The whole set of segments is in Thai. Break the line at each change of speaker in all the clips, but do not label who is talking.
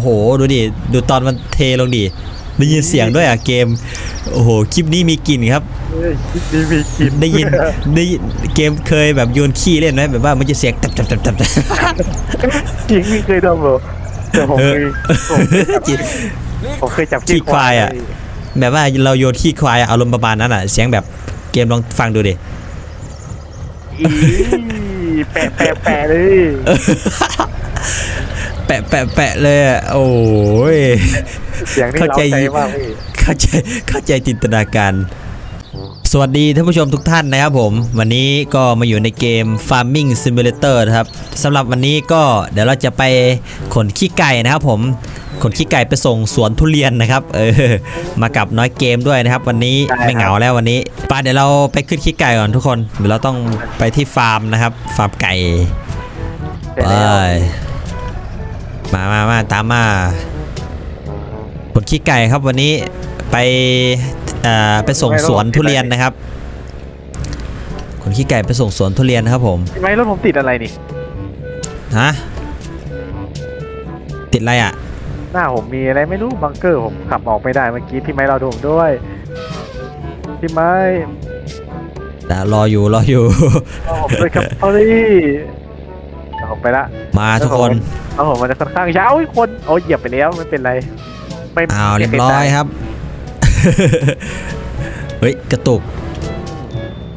โหดูดิดูตอนมันเทลงดิได้ยินเสียงด้วยอะเกม โอ้โหคลิปนี้มีกลิ่นครับ
เฮ้ยคลิปนี้มีกิน
ได้ยินได้ยินเกมเคยแบบโยนขี้เล่นไหมแบบว่ามันจะเสียงตับตับตับตับตับ
จริงไม่เคยทำหรอแต่ผม
เอ
เค
อย
ผมเคยจับ
จิต
ผมเคยจับ
ขี้ควายอะแบบว่าเราโยนขี้ควายอะอารมณ์ประมาณนั้นอะ เสียงแบบเกมลองฟังดูดิ
อีแปะแปะแปะเลย
แปะแปะแปะเลยอะโอ้ย
เสียงนี่
เข้า
เรา
ใจ
ใจมากพี่
เข้าใจเข้าใจจินตนาการ สวัสดีท่านผู้ชมทุกท่านนะครับผม วันนี้ก็มาอยู่ในเกม Farming Simulator นะครับสำหรับวันนี้ก็เดี๋ยวเราจะไปขนขี้ไก่นะครับผมขนขี้ไก่ไปส่งสวนทุเรียนนะครับ เออ มากับน้อยเกมด้วยนะครับ วันนี้ไม่เหงาแล้ววันนี้ไป้าเดี๋ยวเราไปขึ้นขี้ไก่ก่อนทุกคนเดี๋ยวเราต้องไปที่ฟาร์มนะครับ ฟาร์มไก่
เสร็จ
ไป
แล้ว
มามามาตามมาผลขี้ไก่ครับวันนี้ไปเอ่อไปส่งสวนทุเรียนนะครับขนขี้ไก่ไปส่งสวนทุเรียนครับผม
ทำไมรถผมติดอะไรนี่
ฮะติดอะไรอะ
หน้าผมมีอะไรไม่รู้บังเกอร์ผมขับออกไม่ได้เมื่อกี้พี่ไม้เราดูผมด้วยพี่ไม้
แต่รออยู่รออยู่
เอาผมด้วยครับเอาดิเอา ผมไปละ
มาทุกคน
เอาผมมันจะค่อนข้างช้าโอ้ยคนโอ้ยเหยียบไปแล้วไม่เป็นไร ไม่
เอาเรียบร้อยครับ เฮ้ยกระตุก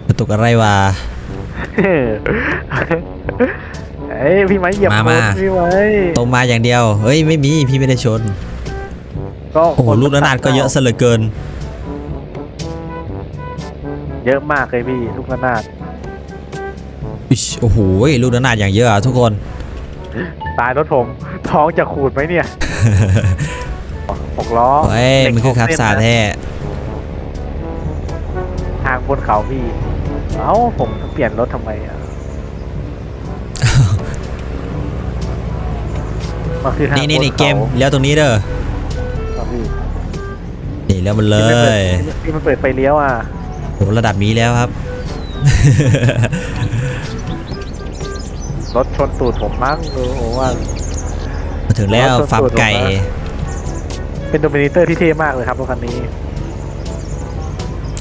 กระตุกอะไรวะ
เอ้ยพี่ไม้เหยียบ
มา
คน
มา
พี่ไม้
ตรงมาอย่างเดียวเฮ้ยไม่มีพี่ไม่ได้ชน
ก็
โอ้โหลูกระนาดก็เยอะซะเหลือเกิน
เยอะมากเลยพี่ลูกระนาด
อิ๊ชโอ้โหลูกระนาดอย่างเยอะอะทุกคน
ตายรถผมท้องจะขูดไหมเนี่ยหกล้อ
เฮ้ย
เด็ก
มันคือขับ
หกเส้
สา
นะ
แท้
ทางบนเขาพี่ เอ้าผมเปลี่ยนรถทำไมอะมันคือทาง
นี่นี่นี่
บขา
เกมเลี้ยวตรงนี้เด้อ
ครับพี่
นี่เลี้ยวมันเล
ที่มันเปิดที่
ย
มันเปิดไฟเลี้ยวอะ
โหระดับนี้แล้วครับ
รถชนตูดผมมั้งโอ้โหว่า
มาถึงแล้ว
รถสดๆ
ฟาร์มไก่
ออกมาเป็นโดมินิเตอร์ที่เท่มากเลยครับรถคันนี้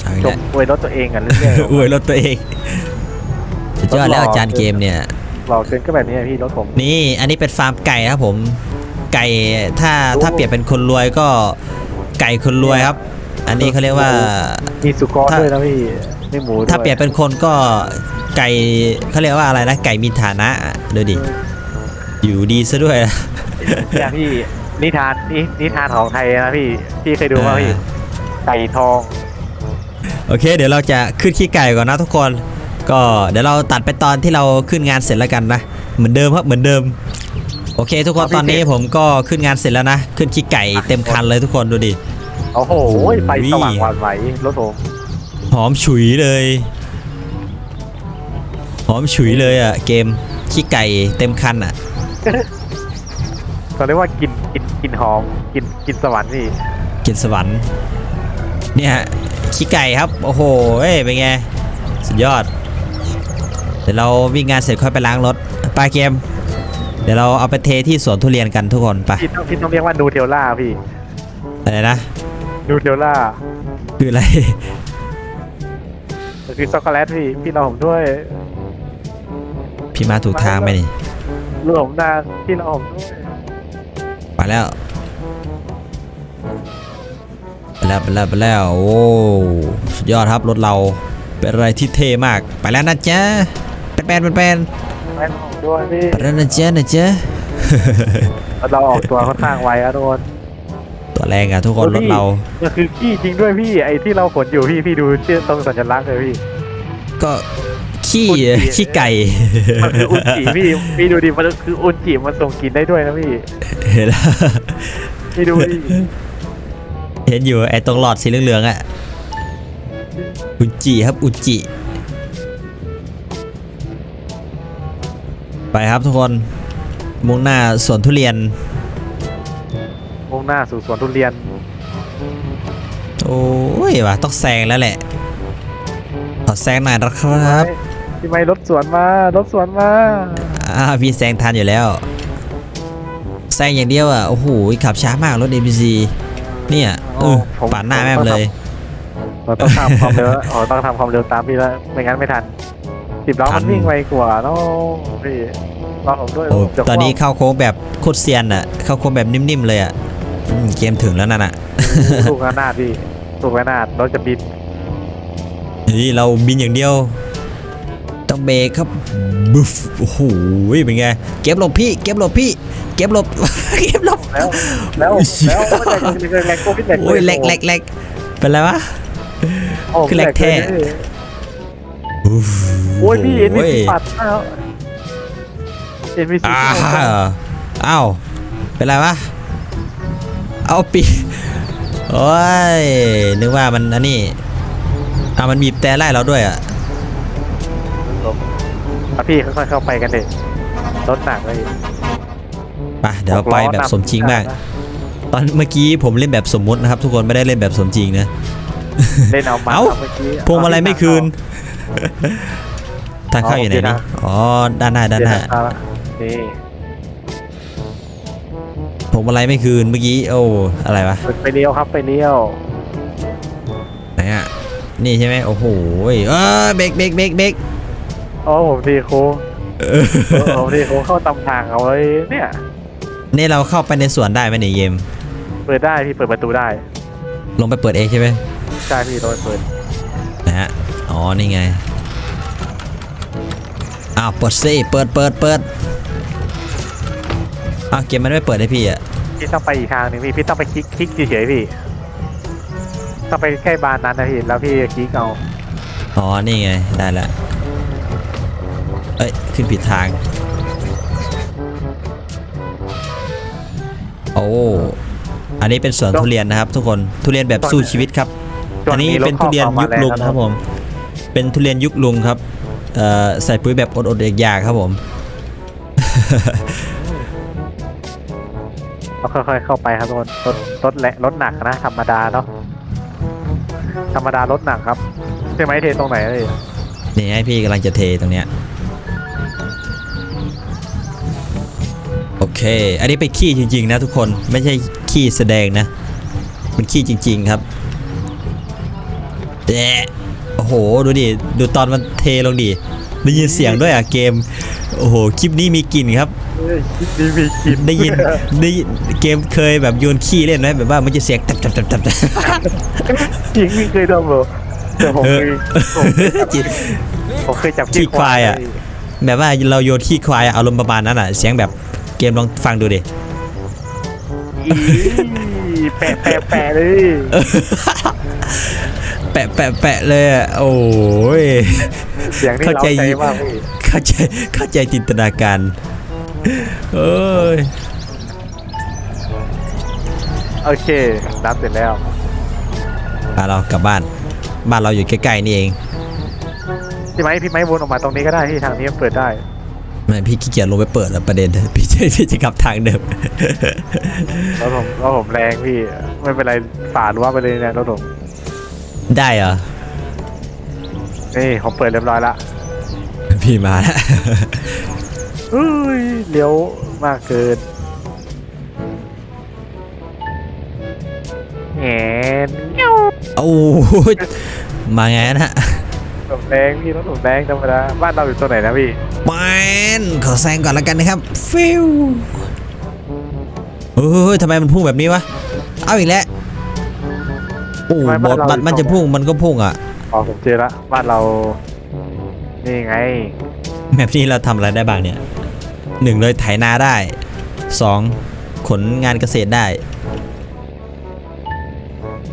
เอาอีก
ช
แล้
ม
ว
อวยรถตัวเองกันเรื่อย
อวยรถตัวเองสุดยอดแล้วอาจารย์เกมเนี่ย
ๆหล่อเกินก็แบบนี้อะพี่รถผม
นี่อันนี้เป็นฟาร์มไก่ครับผม ไก่ถ้าถ้าเปรียบเป็นคนรวยก็ไก่คนรวยครับ อันนี้เขาเรียกว่า
มีสุกร
ถ้า
ด้วยนะพี่ไม่หมูด้วย
ถ้าเปรียบเป็นคนก็ไก่เขาเรียกว่าอะไรนะไก่มีฐานะดูดิอยู่ดีซะด้วยนะ
เนี่ยพี่นิทานนี่นิทานของไทยนะพี่พี่เคยดูป่ะพี่
เออ
ไก่ทอง
โอเค เดี๋ยวเราจะขึ้นขี้ไก่ก่อนนะทุกคน ก็เดี๋ยวเราตัดไปตอนที่เราขึ้นงานเสร็จแล้วกันนะเหมือนเดิมครับเหมือนเดิมโอเค ทุกคนตอนนี้ผมก็ขึ้นงานเสร็จแล้วนะ ขึ้นขี้ไก่เต็มคันเลยทุกคนดูดิ
โอ้โหไฟสว่างหวานไหวรถผม
หอมฉุยเลย หอมฉุยเลยอะ เกมขี้ไก่เต็มคันอะ
เขาเรียกว่ากินกินกินหอมกินกินสวรรค์พี่
กินสวรรค์เนี่ยขี้ไก่ครับ โอ้โหเอ้ยเป็นไง สุดยอด เดี๋ยวเราวิ่งงานเสร็จค่อยไปล้างรถไปเกม เดี๋ยวเราเอาไปเทที่สวนทุเรียนกันทุกคนไป
พี่ต้องพี่ต้องเรียกว่านูเทลล่าพี่
อะไรนะ
นูเทลล่า
คืออะไร
มันคือช็อกโกแลตพี่ พี่รอผมด้วย
พี่มาถูกทางไหมนี่
รอผมนานพี่รอผมด้วย
ไปแล้วไปแล้วไปแล้วไปแล้วโอ้สุดยอดครับรถเราเป็นอะไรที่เท่มาก ไปแล้วนะจ๊ะแปนแปนแปนแปน
แม่รอผมด้วยพี่
ไปแล้วนะจ๊ะนะจ๊ะ
เราออกตัวค่อนข้างไวอะโดน
ตัวแรงอะทุกคนรถเรา
มันคือขี้จริงด้วยพี่ไอ้ที่เราขนอยู่พี่พี่ดูชื่อตรงสัญลักษณ์เลยพี่
ก็ขี้
อุจจิ
ขี้ไก่
มันคืออุนจิพี่พี่ดูดิมันคืออุนจิมันส่งกลินได้ด้วยนะพี่
เห็นแล้ว
พี่ดูดิ
เห็นอยู่ไอ้ตรงหลอดสีเหลืองๆอะอุจิครับอุจิ ไปครับทุกคนมุ่งหน้าสวนทุเรียน
มุ่งหน้าสู่สวนทุเรียน
โอ้ยว่ะต้องแซงแล้วแหละขอแซงหน่อยนะครับ
พี่ไม่รถสวนมารถสวนมา
อ่าพี่แซงทันอยู่แล้วแซซงอย่างเดียวอะโอ้โหขับช้ามากรถ APC เนี่ยเออปาดหน้าแม่งเลย
เราต้องทำความเร็วอ๋อต้องทำความเร็วตามพี่แล้วไม่งั้นไม่ทันสิบล้อ
ทั
มันนวิ่งไวกว่าเนาะพี่รอผมด้วย
โอ้
ผมจะ
ตอนนี้เข้าโค้งแบบโคตรเซียนอะ เข้าโค้งแบบนิ่มๆเลยอะ อืมเกมถึงแล้วนั่นอะ
ถูกระนาดพี่ถูกระนาดรถจะบิน
นี่เราบินอย่างเดียว ต้องเบรกครับบุฟโอ้โหเป็นไง เก็บหลบพี่ เก็บหลบพี่ เก็บหลบ เก็บหลบ
แล้ว แล้วแล้วไม่ได้ยิงเลยแรงโควิดแรง
โอ้ยแหลกแหลกแหลกเป็นไรวะคือแหลกแท้อุ๊ฟ
โอ้ยพี่เอ็น
โอ้
วี
ย
ซีปัดแล้วเอ็นวีซี
อ้าวอ้าว เป็นไรวะ เอาปีโอ้ย นึกว่ามันอันนี้อะมันบีบแต่ไล่เราด้วยอะ
พี่ค่อยๆเข้าไปกันเด็รถหนักเลย
ไปเดี๋ยวเราไปแบบสมจริงมากตอนเมื่อกี้ผมเล่นแบบสมมุตินะครับ ทุกคนไม่ได้เล่นแบบสมจริงนะ
เล่นเอามา
เอ้า
เมื่อกี้
พวงมาลัยไม่คืนทางเข้าอยู่ไหนนี่อ๋อด้านหน้าด้านหน้า
นี่
พว งมาลัยไม่คืนเมื่อกี้โอ้อะไรวะ
ไปเลี้ยวครับไปเลี้ยว
ไหนอะนี่ใช่ไหมโอ้โหเออเบรกเบรกเบรกเบรก
โอ้ผมทีโค้ง
เออ
เออผมทีโค้งเข้าตำทางเอาไว้เนี่ย
นี่เราเข้าไปในสวนได้ไหมเนี่ยเยม
เปิดได้พี่เปิดประตูได้
ลงไปเปิดเองใช่ไหม
ใช่พี่โดนเปิด
นะฮะอ๋อนี่ไงอ้าวเปิดซิเปิดเปิดเปิดอ้าวเกมมันไม่เปิดให้พี่อะ
พี่ต้องไปอีกทางหนึ่งพี่พี่ต้องไปคลิกคลิกเฉยๆพี่ต้องไปใกล้บานนั้นนะพี่แล้วพี่คลิกเอา
อ๋อนี่ไงได้ละเอ้ยขึ้นผิดทาง โอ้อันนี้เป็นสวนทุเรียนนะครับ ทุกคนทุเรียนแบบสู้ชีวิตครับ อันนี้เป็นทุเรียนยุคลุงครับผม เป็นทุเรียนยุคลุงครับเอ่อใส่ปุ๋ยแบบอดๆอยากๆครับผม
เราค่อยๆเข้าไปครับทุกคนรถรถแหละรถหนักนะธรรมดาเนาะธรรมดารถหนักครับใช่ไหมเทตรงไหนเลย
นี่ให้พี่กำลังจะเทตรงเนี้ยโอเค อันนี้เป็นขี้จริง ๆ นะทุกคนไม่ใช่ขี้แสดงนะเป็นขี้จริง ๆครับแดะโอ้โหดูดิดูตอนมันเทลงดิ ได้ยินเสียงด้วยอะเกม โอ้โห คลิปนี้มีกลิ่นครับ
เฮ้ยนี่มีกลิน
ได้ยินได้ยินเกมเคยแบบโยนขี้เล่นไหมแบบว่ามันจะเสียงตับตับตับตับ
จริงไม่เคยทำหรอแต่ผม
เอ
เค
อย
ผม
จิต
ผมเคยจับ
ขี้ควายอะแบบว่าเราโยนขี้ควายอะอารมณ์ประมาณนั้นอะ เสียงแบบเกมลองฟังดูดิ
อีแปะแปะแปะเลย
แปะแปะแปะเลยอะโอ้ย
เสียงที่
เข้า
เรา
ใจ
ใจมากพี่
เข้าใจเข้าใจจินตนาการเอ้ย
โอเคนับเสร็จแล้ว
พาเรากลับบ้าน บ้านเราอยู่ใกล้ๆนี่เอง
พี่ไม้พี่ไม้วนออกมาตรงนี้ก็ได้ที่ทางนี้มันเปิดได้
ไม่พี่ขี้เกียจลงไปเปิดแล้วประเด็นพี่จะพี่จะกลับทางเดิม
แล้วผมแล้วผมแรงพี่ไม่เป็นไรฝ่ารั้วไปเลยเนี่ยรถผม
ได้เหรอ
นี่ผมเปิดเรียบร้อยละ
พี่มาแล้ว
เฮ้ยเลี้ยวมากเกินแงนเงี้ยว
โอ้ยมาไงนะ
รถแรงพี่รถผมแรงธรรมดาบ้านเราอยู่ตรงไหนนะพี่
แมนขอแซงก่อนแล้วกันนะครับ ฟิวเฮ้ยทำไมมันพุ่งแบบนี้วะ เอาอีกแล้ว โอ้บอสมันมันจะพุ่งมันก็พุ่งอะ
อ๋อผมเจอละบ้านเรา นี่ไง
แบบนี้เราทำอะไรได้บ้างเนี่ยหนึ่งเลยไถนาได้สองขนงานเกษตรได้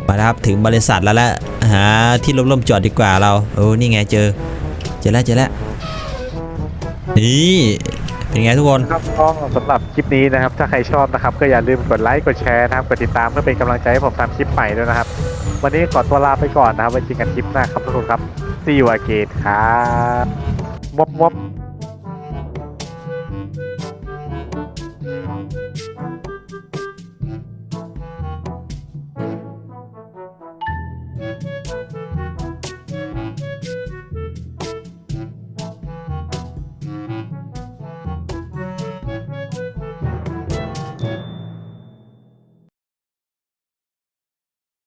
มาแล้วครับถึงบริษัทแล้วละหาที่ร่มๆจอดดีกว่าเราโอ้นี่ไงเจอ เจอแล้วเจอแล้วนี่เป็นไงทุกคน
ครับก็สำหรับคลิปนี้นะครับ ถ้าใครชอบนะครับก็อย่าลืมกดไลค์กดแชร์นะครับกดติดตามเพื่อเป็นกำลังใจให้ผมทำคลิปใหม่ด้วยนะครับ วันนี้ขอตัวลาไปก่อนนะครับไว้เจอกันคลิปหน้าครับทุกคนครับ See you again ครับมบมบ